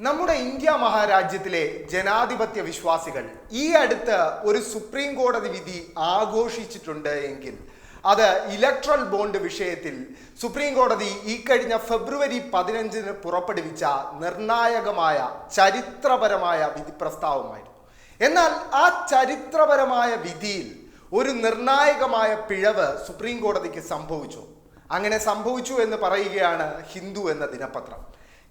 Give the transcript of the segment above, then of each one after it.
നമ്മുടെ ഇന്ത്യ മഹാരാജ്യത്തിലെ ജനാധിപത്യ വിശ്വാസികൾ ഈ അടുത്ത് ഒരു സുപ്രീം കോടതി വിധി ആഘോഷിച്ചിട്ടുണ്ട് എങ്കിൽ അത് ഇലക്ട്രൽ ബോണ്ട് വിഷയത്തിൽ സുപ്രീം കോടതി ഈ കഴിഞ്ഞ ഫെബ്രുവരി പതിനഞ്ചിന് പുറപ്പെടുവിച്ച നിർണായകമായ ചരിത്രപരമായ വിധി പ്രസ്താവമായിരുന്നു. എന്നാൽ ആ ചരിത്രപരമായ വിധിയിൽ ഒരു നിർണായകമായ പിഴവ് സുപ്രീം കോടതിക്ക് സംഭവിച്ചു. അങ്ങനെ സംഭവിച്ചു എന്ന് പറയുകയാണ് ഹിന്ദു എന്ന ദിനപത്രം.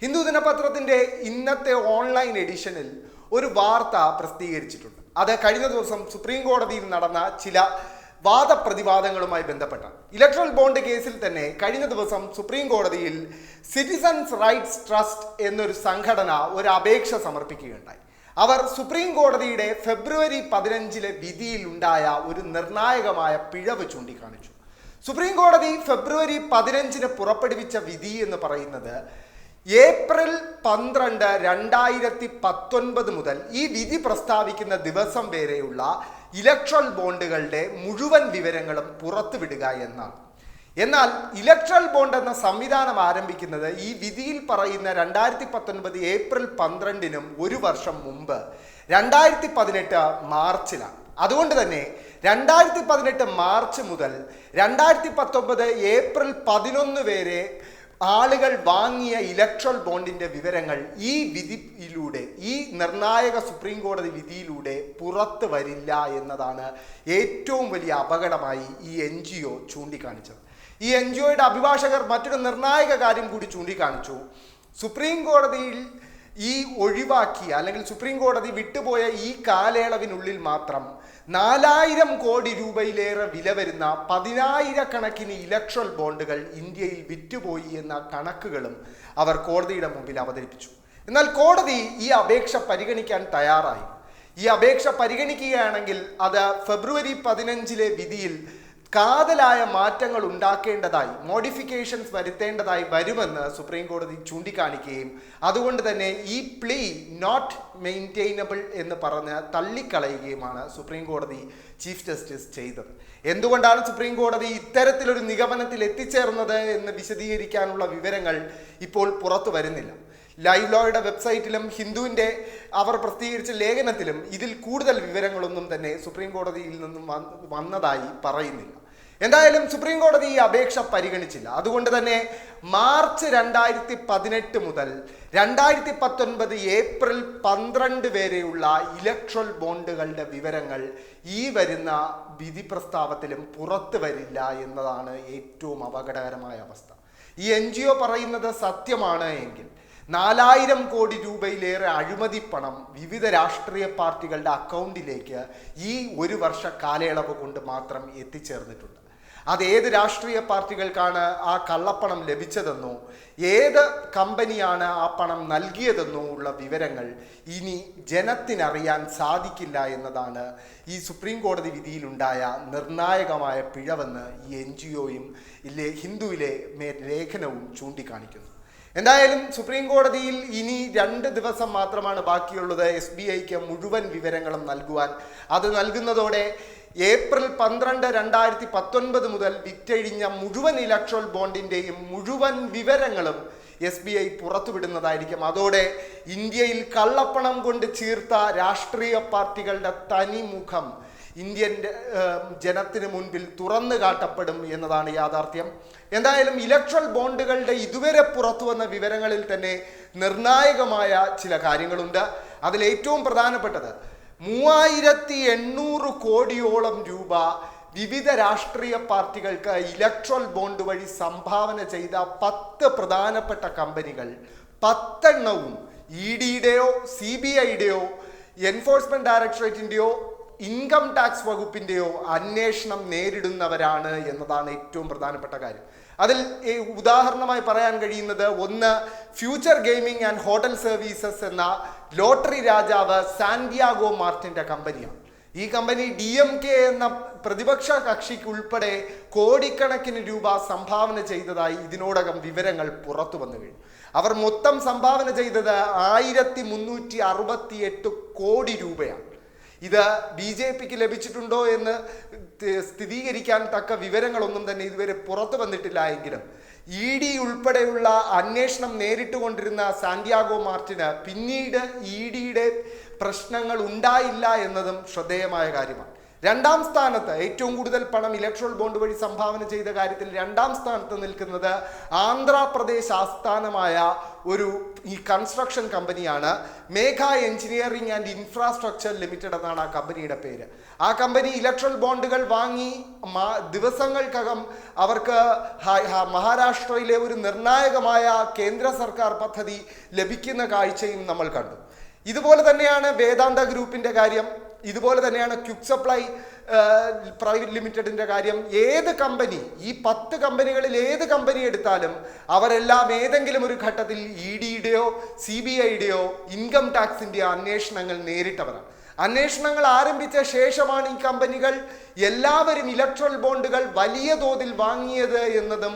ഹിന്ദു ദിനപത്രത്തിന്റെ ഇന്നത്തെ ഓൺലൈൻ എഡിഷനിൽ ഒരു വാർത്ത പ്രസിദ്ധീകരിച്ചിട്ടുണ്ട്. അത് കഴിഞ്ഞ ദിവസം സുപ്രീം കോടതിയിൽ നടന്ന ചില വാദപ്രതിവാദങ്ങളുമായി ബന്ധപ്പെട്ട ഇലക്ട്രൽ ബോണ്ട് കേസിൽ തന്നെ കഴിഞ്ഞ ദിവസം സുപ്രീം കോടതിയിൽ സിറ്റിസൺസ് റൈറ്റ്സ് ട്രസ്റ്റ് എന്നൊരു സംഘടന ഒരു അപേക്ഷ സമർപ്പിക്കുകയുണ്ടായി. അവർ സുപ്രീം കോടതിയുടെ ഫെബ്രുവരി പതിനഞ്ചിലെ വിധിയിൽ ഉണ്ടായ ഒരു നിർണായകമായ പിഴവ് ചൂണ്ടിക്കാണിച്ചു. സുപ്രീം കോടതി ഫെബ്രുവരി പതിനഞ്ചിന് പുറപ്പെടുവിച്ച വിധി എന്ന് പറയുന്നത് ഏപ്രിൽ പന്ത്രണ്ട് രണ്ടായിരത്തി പത്തൊൻപത് മുതൽ ഈ വിധി പ്രസ്താവിക്കുന്ന ദിവസം വരെയുള്ള ഇലക്ട്രൽ ബോണ്ടുകളുടെ മുഴുവൻ വിവരങ്ങളും പുറത്തുവിടുക എന്നാണ്. എന്നാൽ ഇലക്ട്രൽ ബോണ്ട് എന്ന സംവിധാനം ആരംഭിക്കുന്നത് ഈ വിധിയിൽ പറയുന്ന രണ്ടായിരത്തി പത്തൊൻപത് ഏപ്രിൽ പന്ത്രണ്ടിനും ഒരു വർഷം മുമ്പ് രണ്ടായിരത്തി പതിനെട്ട് മാർച്ചിലാണ്. അതുകൊണ്ട് തന്നെ രണ്ടായിരത്തി പതിനെട്ട് മാർച്ച് മുതൽ രണ്ടായിരത്തി പത്തൊമ്പത് ഏപ്രിൽ പതിനൊന്ന് വരെ ആളുകൾ വാങ്ങിയ ഇലക്ട്രൽ ബോണ്ടിന്റെ വിവരങ്ങൾ ഈ വിധിയിലൂടെ ഈ നിർണായക സുപ്രീം കോടതി വിധിയിലൂടെ പുറത്ത് വരില്ല എന്നതാണ് ഏറ്റവും വലിയ അപകടമായി ഈ എൻ ജി ഒ ചൂണ്ടിക്കാണിച്ചത്. ഈ എൻ ജി ഒയുടെ അഭിഭാഷകർ മറ്റൊരു നിർണായക കാര്യം കൂടി ചൂണ്ടിക്കാണിച്ചു. സുപ്രീം കോടതിയിൽ ഈ ഒഴിവാക്കിയ അല്ലെങ്കിൽ സുപ്രീം കോടതി വിട്ടുപോയ ഈ കാലയളവിനുള്ളിൽ മാത്രം നാലായിരം കോടി രൂപയിലേറെ വില വരുന്ന പതിനായിരക്കണക്കിന് ഇലക്ട്രൽ ബോണ്ടുകൾ ഇന്ത്യയിൽ വിറ്റുപോയി എന്ന കണക്കുകളും അവർ കോടതിയുടെ മുമ്പിൽ അവതരിപ്പിച്ചു. എന്നാൽ കോടതി ഈ അപേക്ഷ പരിഗണിക്കാൻ തയ്യാറായി. ഈ അപേക്ഷ പരിഗണിക്കുകയാണെങ്കിൽ അത് ഫെബ്രുവരി പതിനഞ്ചിലെ വിധിയിൽ കാതലായ മാറ്റങ്ങൾ ഉണ്ടാക്കേണ്ടതായി മോഡിഫിക്കേഷൻസ് വരുത്തേണ്ടതായി വരുമെന്ന് സുപ്രീം കോടതി ചൂണ്ടിക്കാണിക്കുകയും അതുകൊണ്ട് തന്നെ ഈ പ്ലീ നോട്ട് മെയിന്റെയിനബിൾ എന്ന് പറഞ്ഞ് തള്ളിക്കളയുകയുമാണ് സുപ്രീം കോടതി ചീഫ് ജസ്റ്റിസ് ചെയ്തത്. എന്തുകൊണ്ടാണ് സുപ്രീം കോടതി ഇത്തരത്തിലൊരു നിഗമനത്തിൽ എത്തിച്ചേർന്നത് എന്ന് വിശദീകരിക്കാനുള്ള വിവരങ്ങൾ ഇപ്പോൾ പുറത്തു വരുന്നില്ല. ലൈവ് ലോയുടെ വെബ്സൈറ്റിലും ഹിന്ദുവിന്റെ അവർ പ്രസിദ്ധീകരിച്ച ലേഖനത്തിലും ഇതിൽ കൂടുതൽ വിവരങ്ങളൊന്നും തന്നെ സുപ്രീം കോടതിയിൽ നിന്നും വന്നതായി പറയുന്നില്ല. എന്തായാലും സുപ്രീം കോടതി ഈ അപേക്ഷ പരിഗണിച്ചില്ല. അതുകൊണ്ട് തന്നെ മാർച്ച് രണ്ടായിരത്തി പതിനെട്ട് മുതൽ രണ്ടായിരത്തി പത്തൊൻപത് ഏപ്രിൽ പന്ത്രണ്ട് വരെയുള്ള ഇലക്ട്രൽ ബോണ്ടുകളുടെ വിവരങ്ങൾ ഈ വരുന്ന വിധി പ്രസ്താവത്തിലും പുറത്തു വരില്ല എന്നതാണ് ഏറ്റവും അപകടകരമായ അവസ്ഥ. ഈ എൻ ജി ഒ പറയുന്നത് സത്യമാണ് എങ്കിൽ നാലായിരം കോടി രൂപയിലേറെ അഴിമതി പണം വിവിധ രാഷ്ട്രീയ പാർട്ടികളുടെ അക്കൗണ്ടിലേക്ക് ഈ ഒരു വർഷ കാലയളവ് കൊണ്ട് മാത്രം എത്തിച്ചേർന്നിട്ടുണ്ട്. അത് ഏത് രാഷ്ട്രീയ പാർട്ടികൾക്കാണ് ആ കള്ളപ്പണം ലഭിച്ചതെന്നോ ഏത് കമ്പനിയാണ് ആ പണം നൽകിയതെന്നോ ഉള്ള വിവരങ്ങൾ ഇനി ജനത്തിനറിയാൻ സാധിക്കില്ല എന്നതാണ് ഈ സുപ്രീം കോടതി വിധിയിലുണ്ടായ നിർണായകമായ പിഴവെന്ന് ഈ എൻ ജി ഒയും ഇല്ലേ ഹിന്ദുവിലെ ലേഖനവും ചൂണ്ടിക്കാണിക്കുന്നു. എന്തായാലും സുപ്രീം കോടതിയിൽ ഇനി രണ്ട് ദിവസം മാത്രമാണ് ബാക്കിയുള്ളത്. എസ് ബി ഐക്ക് മുഴുവൻ വിവരങ്ങളും നൽകുവാൻ. അത് നൽകുന്നതോടെ ഏപ്രിൽ പന്ത്രണ്ട് രണ്ടായിരത്തി പത്തൊൻപത് മുതൽ വിറ്റഴിഞ്ഞ മുഴുവൻ ഇലക്ട്രോൾ ബോണ്ടിന്റെയും മുഴുവൻ വിവരങ്ങളും എസ് ബി ഐ പുറത്തുവിടുന്നതായിരിക്കും. അതോടെ ഇന്ത്യയിൽ കള്ളപ്പണം കൊണ്ട് ചീർത്ത രാഷ്ട്രീയ പാർട്ടികളുടെ തനിമുഖം ഇന്ത്യൻ ജനത്തിന് മുൻപിൽ തുറന്നു കാട്ടപ്പെടും എന്നതാണ് യാഥാർത്ഥ്യം. എന്തായാലും ഇലക്ട്രൽ ബോണ്ടുകളുടെ ഇതുവരെ പുറത്തു വന്ന വിവരങ്ങളിൽ തന്നെ നിർണായകമായ ചില കാര്യങ്ങളുണ്ട്. അതിൽ ഏറ്റവും പ്രധാനപ്പെട്ടത് മൂവായിരത്തി എണ്ണൂറ് കോടിയോളം രൂപ വിവിധ രാഷ്ട്രീയ പാർട്ടികൾക്ക് ഇലക്ട്രൽ ബോണ്ട് വഴി സംഭാവന ചെയ്ത പത്ത് പ്രധാനപ്പെട്ട കമ്പനികൾ. പത്തെണ്ണവും ഇ ഡിയുടെയോ സി ബി ഐയുടെയോ എൻഫോഴ്സ്മെന്റ് ഡയറക്ടറേറ്റിന്റെയോ ഇൻകം ടാക്സ് വകുപ്പിന്റെയോ അന്വേഷണം നേരിടുന്നവരാണ് എന്നതാണ് ഏറ്റവും പ്രധാനപ്പെട്ട കാര്യം. അതിൽ ഈ ഉദാഹരണമായി പറയാൻ കഴിയുന്നത് ഒന്ന് future gaming and hotel services എന്ന ലോട്ടറി രാജാവ് സാന്റിയാഗോ മാർട്ടിന്റെ കമ്പനിയാണ്. ഈ കമ്പനി ഡി എം കെ എന്ന പ്രതിപക്ഷ കക്ഷിക്ക് ഉൾപ്പെടെ കോടിക്കണക്കിന് രൂപ സംഭാവന ചെയ്തതായി ഇതിനോടകം വിവരങ്ങൾ പുറത്തു വന്നു കഴിഞ്ഞു. അവർ മൊത്തം സംഭാവന ചെയ്തത് ആയിരത്തി മുന്നൂറ്റി അറുപത്തി എട്ട് കോടി രൂപയാണ്. ഇത് ബി ജെ പിക്ക് ലഭിച്ചിട്ടുണ്ടോ എന്ന് സ്ഥിരീകരിക്കാൻ തക്ക വിവരങ്ങളൊന്നും തന്നെ ഇതുവരെ പുറത്തു വന്നിട്ടില്ല എങ്കിലും ഇ ഡി ഉൾപ്പെടെയുള്ള അന്വേഷണം നേരിട്ടുകൊണ്ടിരുന്ന സാന്റിയാഗോ മാർട്ടിന് പിന്നീട് ഇ ഡിയുടെ പ്രശ്നങ്ങൾ ഉണ്ടായില്ല എന്നതും ശ്രദ്ധേയമായ കാര്യമാണ്. രണ്ടാം സ്ഥാനത്ത് ഏറ്റവും കൂടുതൽ പണം ഇലക്ട്രൽ ബോണ്ട് വഴി സംഭാവന ചെയ്ത കാര്യത്തിൽ രണ്ടാം സ്ഥാനത്ത് നിൽക്കുന്നത് ആന്ധ്രാപ്രദേശ് ആസ്ഥാനമായ ഒരു ഈ കൺസ്ട്രക്ഷൻ കമ്പനിയാണ് Megha engineering and infrastructure limited എന്നാണ് ആ കമ്പനിയുടെ പേര്. ആ കമ്പനി ഇലക്ട്രൽ ബോണ്ടുകൾ വാങ്ങി ദിവസങ്ങൾക്കകം അവർക്ക് മഹാരാഷ്ട്രയിലെ ഒരു നിർണായകമായ കേന്ദ്ര സർക്കാർ പദ്ധതി ലഭിക്കുന്ന കാഴ്ചയും നമ്മൾ കണ്ടു. ഇതുപോലെ തന്നെയാണ് വേദാന്ത ഗ്രൂപ്പിന്റെ കാര്യം. ഇതുപോലെ തന്നെയാണ് ക്യുക്ക് സപ്ലൈ പ്രൈവറ്റ് ലിമിറ്റഡിന്റെ കാര്യം. ഏത് കമ്പനി ഈ പത്ത് കമ്പനികളിൽ ഏത് കമ്പനി എടുത്താലും അവരെല്ലാം ഏതെങ്കിലും ഒരു ഘട്ടത്തിൽ ഇ ഡിയുടെയോ സി ബി ഐയുടെയോ ഇൻകം ടാക്സിന്റെയോ അന്വേഷണങ്ങൾ നേരിട്ടവരാണ്. അന്വേഷണങ്ങൾ ആരംഭിച്ച ശേഷമാണ് ഈ കമ്പനികൾ എല്ലാവരും ഇലക്ട്രൽ ബോണ്ടുകൾ വലിയ തോതിൽ വാങ്ങിയത് എന്നതും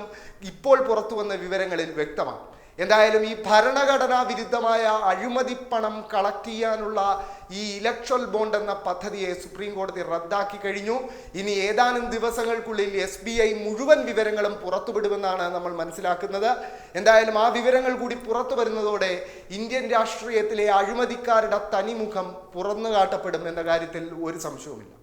ഇപ്പോൾ പുറത്തു വന്ന വിവരങ്ങളിൽ വ്യക്തമാണ്. എന്തായാലും ഈ ഭരണഘടനാ വിരുദ്ധമായ അഴിമതി പണം കളക്ട് ചെയ്യാനുള്ള ഈ ഇലക്ട്രൽ ബോണ്ട് എന്ന പദ്ധതിയെ സുപ്രീം കോടതി റദ്ദാക്കി കഴിഞ്ഞു. ഇനി ഏതാനും ദിവസങ്ങൾക്കുള്ളിൽ എസ് ബി ഐ മുഴുവൻ വിവരങ്ങളും പുറത്തുവിടുമെന്നാണ് നമ്മൾ മനസ്സിലാക്കുന്നത്. എന്തായാലും ആ വിവരങ്ങൾ കൂടി പുറത്തു വരുന്നതോടെ ഇന്ത്യൻ രാഷ്ട്രീയത്തിലെ അഴിമതിക്കാരുടെ തനിമുഖം പുറന്നു കാട്ടപ്പെടും എന്ന കാര്യത്തിൽ ഒരു സംശയവുമില്ല.